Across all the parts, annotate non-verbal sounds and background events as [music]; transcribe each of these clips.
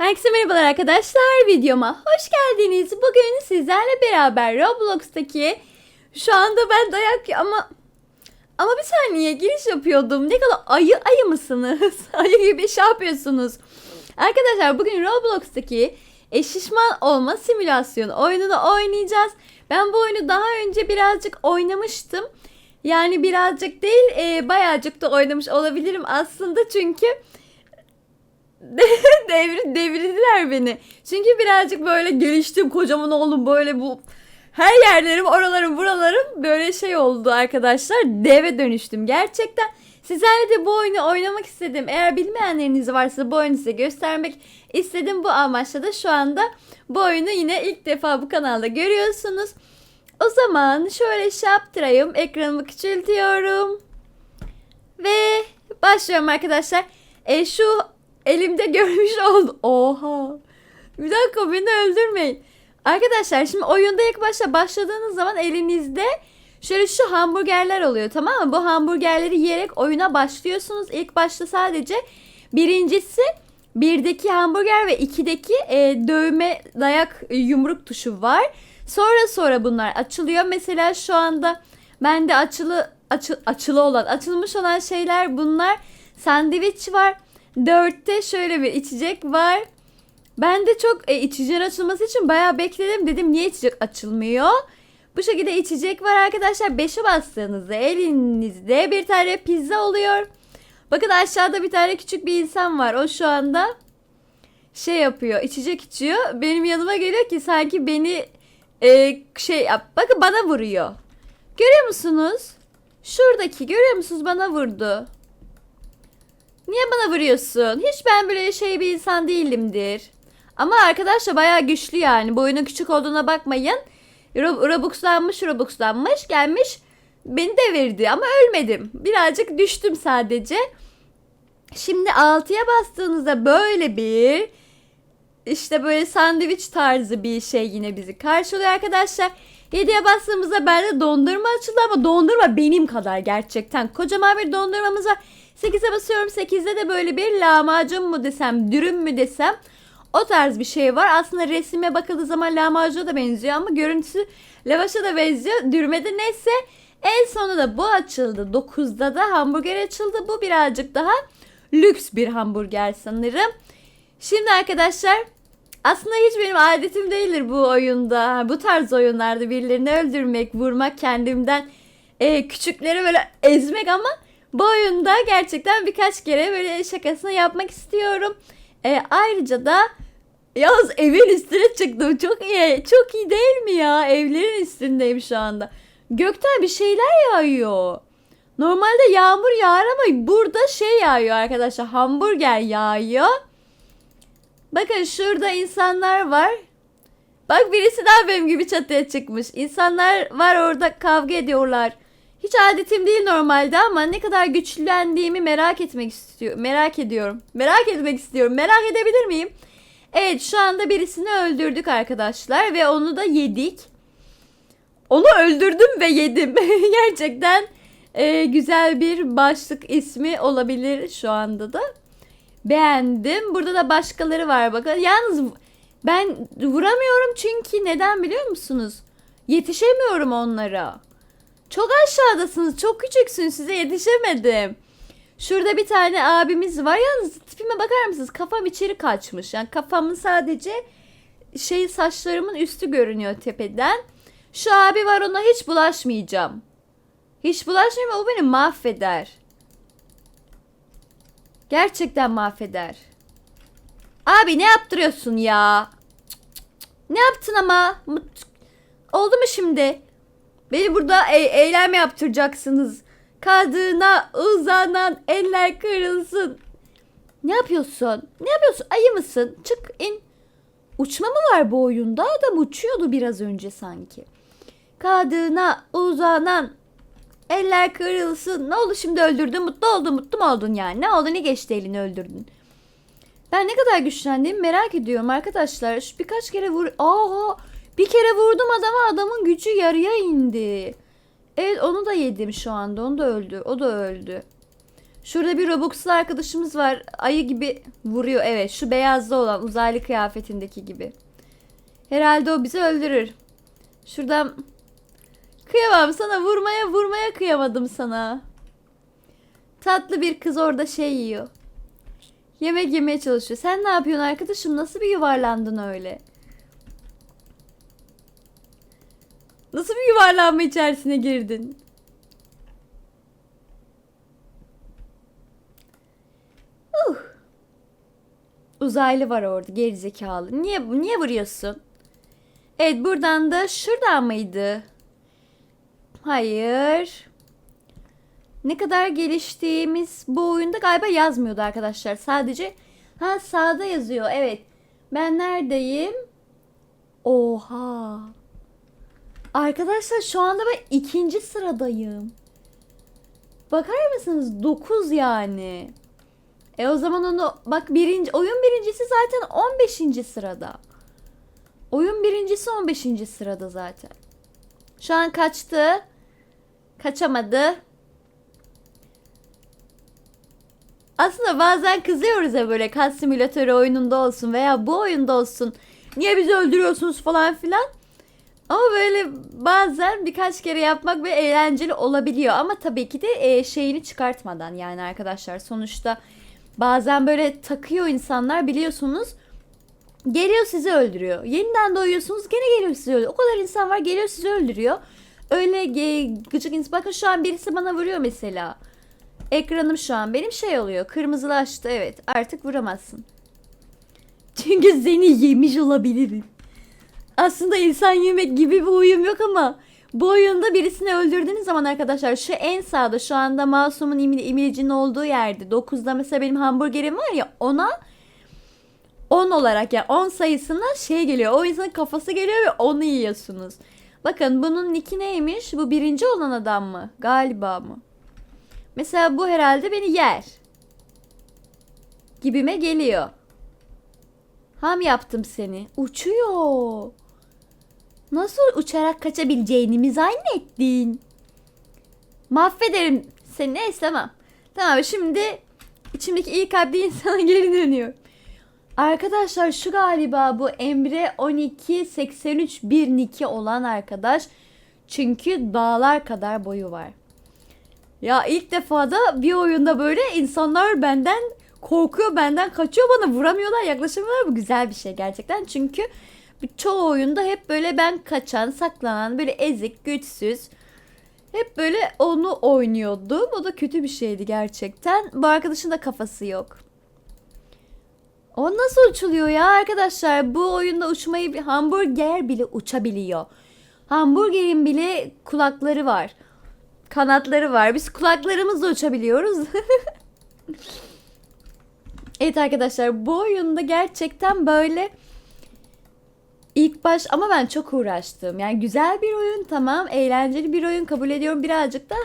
Herkese merhabalar arkadaşlar videoma hoş geldiniz. Bugün sizlerle beraber Roblox'taki şu anda ben dayak ama ama bir saniye giriş yapıyordum. Ne kadar ayı ayı mısınız? [laughs] ayı gibi şey yapıyorsunuz. Arkadaşlar bugün Roblox'taki e, şişman olma simülasyonu oyununu oynayacağız. Ben bu oyunu daha önce birazcık oynamıştım. Yani birazcık değil e, bayağıcık da oynamış olabilirim aslında çünkü [laughs] devir, devirdiler beni. Çünkü birazcık böyle geliştim kocaman oldum böyle bu her yerlerim oralarım buralarım böyle şey oldu arkadaşlar deve dönüştüm gerçekten. Sizlerle de bu oyunu oynamak istedim. Eğer bilmeyenleriniz varsa bu oyunu size göstermek istedim. Bu amaçla da şu anda bu oyunu yine ilk defa bu kanalda görüyorsunuz. O zaman şöyle şey yaptırayım. Ekranımı küçültüyorum. Ve başlıyorum arkadaşlar. E, şu elimde görmüş oldum. Oha. Bir dakika beni öldürmeyin. Arkadaşlar şimdi oyunda ilk başta başladığınız zaman elinizde şöyle şu hamburgerler oluyor tamam mı? Bu hamburgerleri yiyerek oyuna başlıyorsunuz. İlk başta sadece birincisi birdeki hamburger ve ikideki e, dövme dayak e, yumruk tuşu var. Sonra sonra bunlar açılıyor. Mesela şu anda bende açılı açı, açılı olan açılmış olan şeyler bunlar. Sandviç var. Dörtte şöyle bir içecek var. Ben de çok e, içeceğin açılması için bayağı bekledim. Dedim niye içecek açılmıyor? Bu şekilde içecek var arkadaşlar. 5'e bastığınızda elinizde bir tane pizza oluyor. Bakın aşağıda bir tane küçük bir insan var. O şu anda şey yapıyor. içecek içiyor. Benim yanıma geliyor ki sanki beni e, şey yap. Bakın bana vuruyor. Görüyor musunuz? Şuradaki görüyor musunuz bana vurdu. Niye bana vuruyorsun? Hiç ben böyle şey bir insan değilimdir. Ama arkadaşlar bayağı güçlü yani. Boyunun küçük olduğuna bakmayın. Rob Robux'lanmış Robux'lanmış gelmiş beni de verdi ama ölmedim. Birazcık düştüm sadece. Şimdi 6'ya bastığınızda böyle bir işte böyle sandviç tarzı bir şey yine bizi karşılıyor arkadaşlar. 7'ye bastığımızda bende dondurma açıldı ama dondurma benim kadar gerçekten. Kocaman bir dondurmamız var. 8'e basıyorum. 8'de de böyle bir lahmacun mu desem, dürüm mü desem o tarz bir şey var. Aslında resime bakıldığı zaman lahmacuna da benziyor ama görüntüsü lavaşa da benziyor. Dürme de neyse en sonunda bu açıldı. 9'da da hamburger açıldı. Bu birazcık daha lüks bir hamburger sanırım. Şimdi arkadaşlar aslında hiç benim adetim değildir bu oyunda. Bu tarz oyunlarda birilerini öldürmek, vurmak, kendimden e, küçükleri böyle ezmek ama bu oyunda gerçekten birkaç kere böyle şakasını yapmak istiyorum. E, ayrıca da yalnız evin üstüne çıktım. Çok iyi. Çok iyi değil mi ya? Evlerin üstündeyim şu anda. Gökten bir şeyler yağıyor. Normalde yağmur yağar ama burada şey yağıyor arkadaşlar. Hamburger yağıyor. Bakın şurada insanlar var. Bak birisi daha benim gibi çatıya çıkmış. İnsanlar var orada kavga ediyorlar. Hiç adetim değil normalde ama ne kadar güçlendiğimi merak etmek istiyorum. Merak ediyorum. Merak etmek istiyorum. Merak edebilir miyim? Evet şu anda birisini öldürdük arkadaşlar ve onu da yedik. Onu öldürdüm ve yedim. [laughs] Gerçekten e, güzel bir başlık ismi olabilir şu anda da. Beğendim. Burada da başkaları var bakın. Yalnız ben vuramıyorum çünkü neden biliyor musunuz? Yetişemiyorum onlara. Çok aşağıdasınız. Çok küçüksünüz. Size yetişemedim. Şurada bir tane abimiz var. Yalnız tipime bakar mısınız? Kafam içeri kaçmış. Yani kafamın sadece şey saçlarımın üstü görünüyor tepeden. Şu abi var ona hiç bulaşmayacağım. Hiç bulaşmayayım o beni mahveder. Gerçekten mahveder. Abi ne yaptırıyorsun ya? Ne yaptın ama? Oldu mu şimdi? Beni burada e- eylem yaptıracaksınız. Kadına uzanan eller kırılsın. Ne yapıyorsun? Ne yapıyorsun? Ayı mısın? Çık in. Uçma mı var bu oyunda? Adam uçuyordu biraz önce sanki. Kadına uzanan eller kırılsın. Ne oldu şimdi öldürdün? Mutlu oldun, mutlu mu oldun yani? Ne oldu? Ne geçti elini öldürdün? Ben ne kadar güçlendiğimi merak ediyorum arkadaşlar. Şu birkaç kere vur... Aa, bir kere vurdum adama adamın gücü yarıya indi. Evet onu da yedim şu anda. Onu da öldü. O da öldü. Şurada bir Robux'lu arkadaşımız var. Ayı gibi vuruyor. Evet şu beyazlı olan uzaylı kıyafetindeki gibi. Herhalde o bizi öldürür. Şuradan kıyamam sana vurmaya vurmaya kıyamadım sana. Tatlı bir kız orada şey yiyor. Yemek yemeye çalışıyor. Sen ne yapıyorsun arkadaşım? Nasıl bir yuvarlandın öyle? Nasıl bir yuvarlanma içerisine girdin? Uh. Uzaylı var orada gerizekalı. Niye niye vuruyorsun? Evet buradan da şuradan mıydı? Hayır. Ne kadar geliştiğimiz bu oyunda galiba yazmıyordu arkadaşlar. Sadece ha sağda yazıyor. Evet. Ben neredeyim? Oha. Arkadaşlar şu anda ben ikinci sıradayım. Bakar mısınız? 9 yani. E o zaman onu bak birinci oyun birincisi zaten 15. sırada. Oyun birincisi 15. sırada zaten. Şu an kaçtı. Kaçamadı. Aslında bazen kızıyoruz ya böyle kat simülatörü oyununda olsun veya bu oyunda olsun. Niye bizi öldürüyorsunuz falan filan. Ama böyle bazen birkaç kere yapmak ve eğlenceli olabiliyor. Ama tabii ki de e, şeyini çıkartmadan yani arkadaşlar sonuçta bazen böyle takıyor insanlar biliyorsunuz. Geliyor sizi öldürüyor. Yeniden doğuyorsunuz gene geliyor sizi öldürüyor. O kadar insan var geliyor sizi öldürüyor. Öyle gıcık insan. Bakın şu an birisi bana vuruyor mesela. Ekranım şu an benim şey oluyor. Kırmızılaştı evet. Artık vuramazsın. [laughs] Çünkü seni yemiş olabilirim. Aslında insan yemek gibi bir uyum yok ama bu oyunda birisini öldürdüğünüz zaman arkadaşlar şu en sağda şu anda masumun imili, imilicinin olduğu yerde 9'da mesela benim hamburgerim var ya ona 10 olarak yani 10 sayısında şey geliyor. O insanın kafası geliyor ve onu yiyorsunuz. Bakın bunun nicki neymiş? Bu birinci olan adam mı? Galiba mı? Mesela bu herhalde beni yer. Gibime geliyor. Ham yaptım seni. Uçuyor. Nasıl uçarak kaçabileceğini mi zannettin? Mahvederim seni. Neyse tamam. Tamam şimdi içimdeki iyi kalpli [laughs] insana geri dönüyor. Arkadaşlar şu galiba bu Emre 12 83 12 olan arkadaş. Çünkü dağlar kadar boyu var. Ya ilk defa da bir oyunda böyle insanlar benden korkuyor, benden kaçıyor, bana vuramıyorlar, yaklaşamıyorlar. Bu güzel bir şey gerçekten. Çünkü çoğu oyunda hep böyle ben kaçan, saklanan, böyle ezik, güçsüz. Hep böyle onu oynuyordum. O da kötü bir şeydi gerçekten. Bu arkadaşın da kafası yok. O nasıl uçuluyor ya arkadaşlar? Bu oyunda uçmayı hamburger bile uçabiliyor. Hamburgerin bile kulakları var. Kanatları var. Biz kulaklarımızla uçabiliyoruz. [laughs] evet arkadaşlar bu oyunda gerçekten böyle ilk baş ama ben çok uğraştım. Yani güzel bir oyun tamam. Eğlenceli bir oyun kabul ediyorum. Birazcık da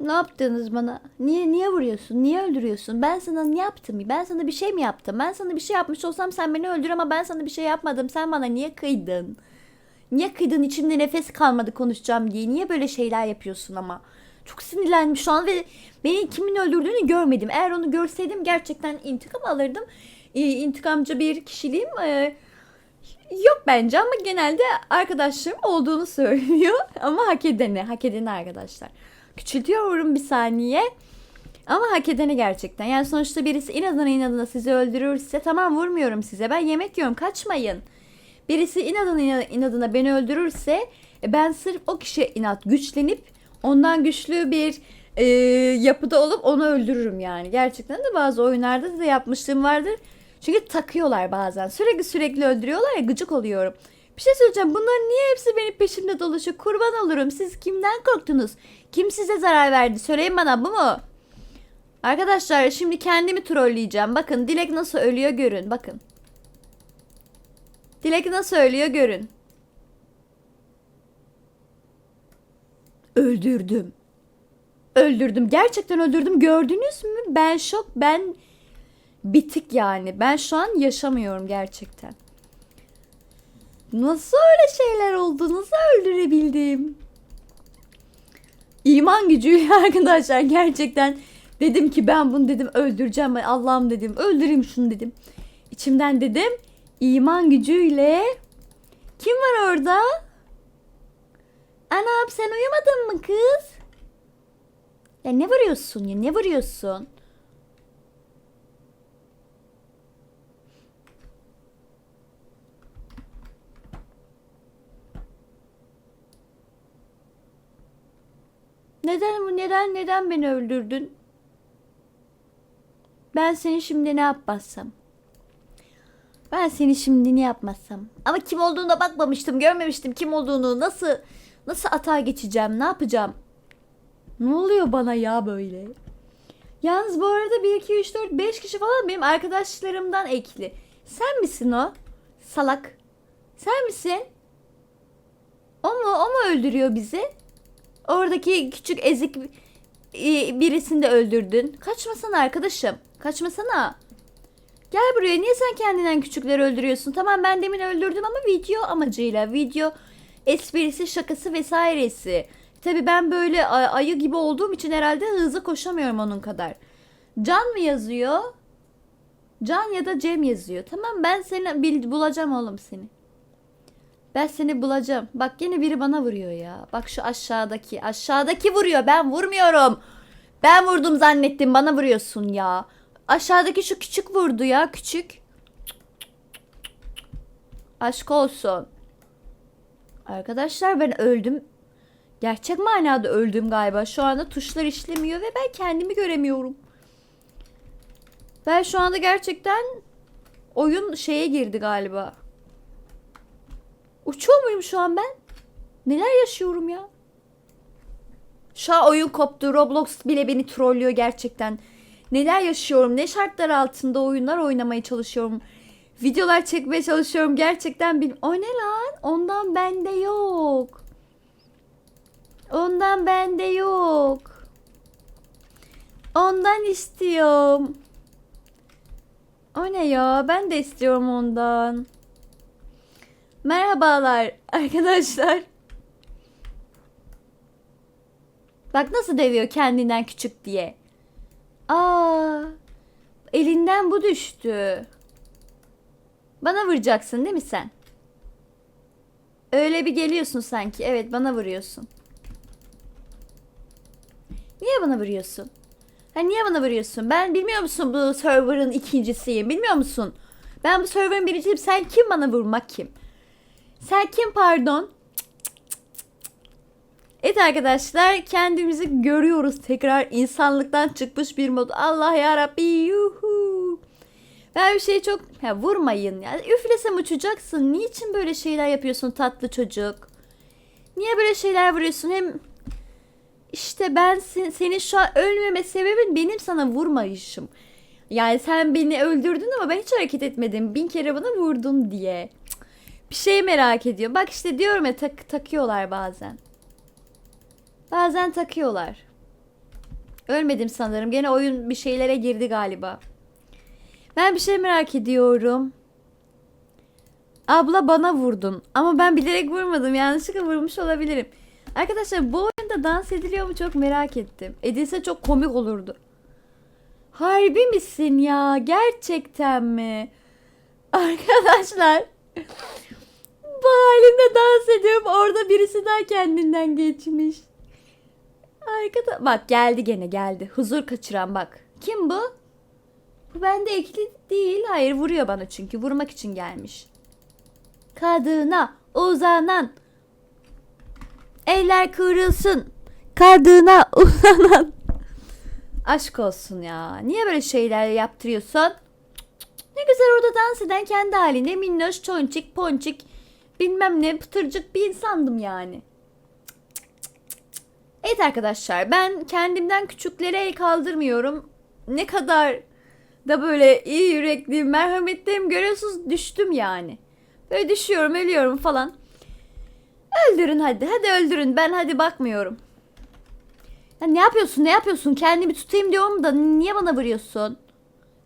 Ne yaptınız bana? Niye niye vuruyorsun? Niye öldürüyorsun? Ben sana ne yaptım? Ben sana bir şey mi yaptım? Ben sana bir şey yapmış olsam sen beni öldür ama ben sana bir şey yapmadım. Sen bana niye kıydın? Niye kıydın? İçimde nefes kalmadı konuşacağım diye. Niye böyle şeyler yapıyorsun ama? Çok sinirlendim şu an ve beni kimin öldürdüğünü görmedim. Eğer onu görseydim gerçekten intikam alırdım. Ee, intikamcı bir kişiliğim e, yok bence ama genelde arkadaşım olduğunu söylüyor. [laughs] Ama hak edeni, hak edeni arkadaşlar. Küçültüyorum bir saniye. Ama hak edeni gerçekten. Yani sonuçta birisi inadına inadına sizi öldürürse tamam vurmuyorum size. Ben yemek yiyorum kaçmayın. Birisi inadına inadına beni öldürürse e, ben sırf o kişiye inat güçlenip ondan güçlü bir e, yapıda olup onu öldürürüm yani. Gerçekten de bazı oyunlarda da yapmışlığım vardır. Çünkü takıyorlar bazen. Sürekli sürekli öldürüyorlar ya gıcık oluyorum. Bir şey söyleyeceğim. Bunların niye hepsi benim peşimde dolaşıyor? Kurban olurum. Siz kimden korktunuz? Kim size zarar verdi? Söyleyin bana bu mu? Arkadaşlar şimdi kendimi trolleyeceğim. Bakın Dilek nasıl ölüyor görün. Bakın. Dilek nasıl ölüyor görün. Öldürdüm. Öldürdüm. Gerçekten öldürdüm. Gördünüz mü? Ben şok. Ben bitik yani. Ben şu an yaşamıyorum gerçekten. Nasıl öyle şeyler oldu? Nasıl öldürebildim? İman gücüyle [laughs] arkadaşlar gerçekten dedim ki ben bunu dedim öldüreceğim. Allah'ım dedim öldüreyim şunu dedim. İçimden dedim iman gücüyle kim var orada? Anam sen uyumadın mı kız? Ya ne vuruyorsun ya ne vuruyorsun? Neden neden neden beni öldürdün? Ben seni şimdi ne yapmazsam? Ben seni şimdi ne yapmazsam? Ama kim olduğuna bakmamıştım, görmemiştim kim olduğunu. Nasıl nasıl atağa geçeceğim? Ne yapacağım? Ne oluyor bana ya böyle? Yalnız bu arada 1 2 3 4 5 kişi falan benim arkadaşlarımdan ekli. Sen misin o? Salak. Sen misin? O mu? O mu öldürüyor bizi? Oradaki küçük ezik e, birisini de öldürdün. Kaçmasana arkadaşım. Kaçmasana. Gel buraya. Niye sen kendinden küçükleri öldürüyorsun? Tamam ben demin öldürdüm ama video amacıyla. Video esprisi, şakası vesairesi. Tabi ben böyle ay- ayı gibi olduğum için herhalde hızlı koşamıyorum onun kadar. Can mı yazıyor? Can ya da Cem yazıyor. Tamam ben seni bil- bulacağım oğlum seni. Ben seni bulacağım. Bak yine biri bana vuruyor ya. Bak şu aşağıdaki. Aşağıdaki vuruyor. Ben vurmuyorum. Ben vurdum zannettim. Bana vuruyorsun ya. Aşağıdaki şu küçük vurdu ya. Küçük. Aşk olsun. Arkadaşlar ben öldüm. Gerçek manada öldüm galiba. Şu anda tuşlar işlemiyor ve ben kendimi göremiyorum. Ben şu anda gerçekten oyun şeye girdi galiba. Uçuyor muyum şu an ben? Neler yaşıyorum ya? Şu an oyun koptu. Roblox bile beni trollüyor gerçekten. Neler yaşıyorum? Ne şartlar altında oyunlar oynamaya çalışıyorum. Videolar çekmeye çalışıyorum. Gerçekten bil... O ne lan? Ondan bende yok. Ondan bende yok. Ondan istiyorum. O ne ya? Ben de istiyorum ondan. Merhabalar [laughs] arkadaşlar. Bak nasıl dövüyor kendinden küçük diye. Aa, elinden bu düştü. Bana vuracaksın değil mi sen? Öyle bir geliyorsun sanki. Evet bana vuruyorsun. Niye bana vuruyorsun? Ha niye bana vuruyorsun? Ben bilmiyor musun bu server'ın ikincisiyim? Bilmiyor musun? Ben bu server'ın birincisiyim. Sen kim bana vurmak kim? Sen kim pardon? Evet arkadaşlar kendimizi görüyoruz tekrar insanlıktan çıkmış bir mod. Allah ya Rabbi. Ben bir şey çok ya vurmayın ya. Üflesem uçacaksın. Niçin böyle şeyler yapıyorsun tatlı çocuk? Niye böyle şeyler vuruyorsun? Hem işte ben sen, senin şu an ölmeme sebebin benim sana vurmayışım. Yani sen beni öldürdün ama ben hiç hareket etmedim. Bin kere bana vurdun diye. Bir şey merak ediyor. Bak işte diyorum ya tak, takıyorlar bazen. Bazen takıyorlar. Ölmedim sanırım. Gene oyun bir şeylere girdi galiba. Ben bir şey merak ediyorum. Abla bana vurdun. Ama ben bilerek vurmadım. Yanlışlıkla vurmuş olabilirim. Arkadaşlar bu oyunda dans ediliyor mu çok merak ettim. Edilse çok komik olurdu. Harbi misin ya? Gerçekten mi? [laughs] Arkadaşlar. [laughs] Bu halimde dans ediyorum. Orada birisi daha kendinden geçmiş. Arkada bak geldi gene geldi. Huzur kaçıran bak. Kim bu? Bu bende ekli değil. Hayır vuruyor bana çünkü. Vurmak için gelmiş. Kadına uzanan. Eller kırılsın. Kadına uzanan. Aşk olsun ya. Niye böyle şeyler yaptırıyorsun? Ne güzel orada dans eden kendi halinde minnoş, çonçik, ponçik, bilmem ne pıtırcık bir insandım yani. Evet arkadaşlar ben kendimden küçüklere el kaldırmıyorum. Ne kadar da böyle iyi yürekliyim, merhametliyim görüyorsunuz düştüm yani. Böyle düşüyorum, ölüyorum falan. Öldürün hadi, hadi öldürün. Ben hadi bakmıyorum. Ya ne yapıyorsun, ne yapıyorsun? Kendimi tutayım diyorum da niye bana vuruyorsun?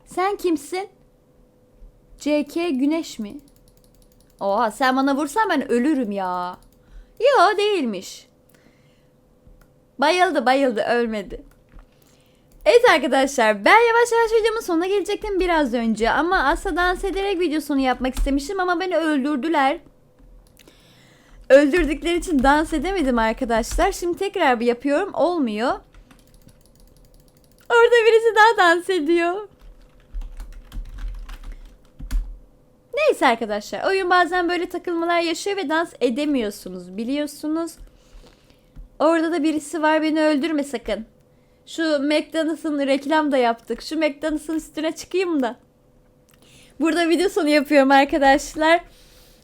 Sen kimsin? CK Güneş mi? Oha sen bana vursan ben ölürüm ya. Yo değilmiş. Bayıldı bayıldı ölmedi. Evet arkadaşlar ben yavaş yavaş videomun sonuna gelecektim biraz önce ama aslında dans ederek videosunu yapmak istemiştim ama beni öldürdüler. Öldürdükleri için dans edemedim arkadaşlar. Şimdi tekrar bir yapıyorum olmuyor. Orada birisi daha dans ediyor. Neyse arkadaşlar oyun bazen böyle takılmalar yaşıyor ve dans edemiyorsunuz biliyorsunuz. Orada da birisi var beni öldürme sakın. Şu McDonald's'ın reklam da yaptık. Şu McDonald's'ın üstüne çıkayım da. Burada video sonu yapıyorum arkadaşlar.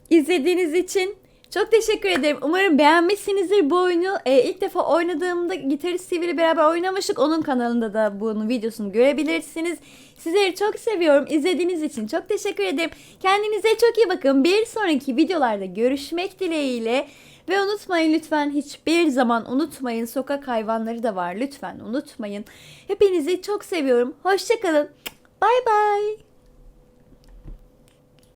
İzlediğiniz için çok teşekkür ederim. Umarım beğenmişsinizdir bu oyunu. Ee, ilk defa oynadığımda Gitarist TV ile beraber oynamıştık. Onun kanalında da bunun videosunu görebilirsiniz. Sizleri çok seviyorum. İzlediğiniz için çok teşekkür ederim. Kendinize çok iyi bakın. Bir sonraki videolarda görüşmek dileğiyle. Ve unutmayın lütfen hiçbir zaman unutmayın. Sokak hayvanları da var. Lütfen unutmayın. Hepinizi çok seviyorum. Hoşçakalın. Bay bay.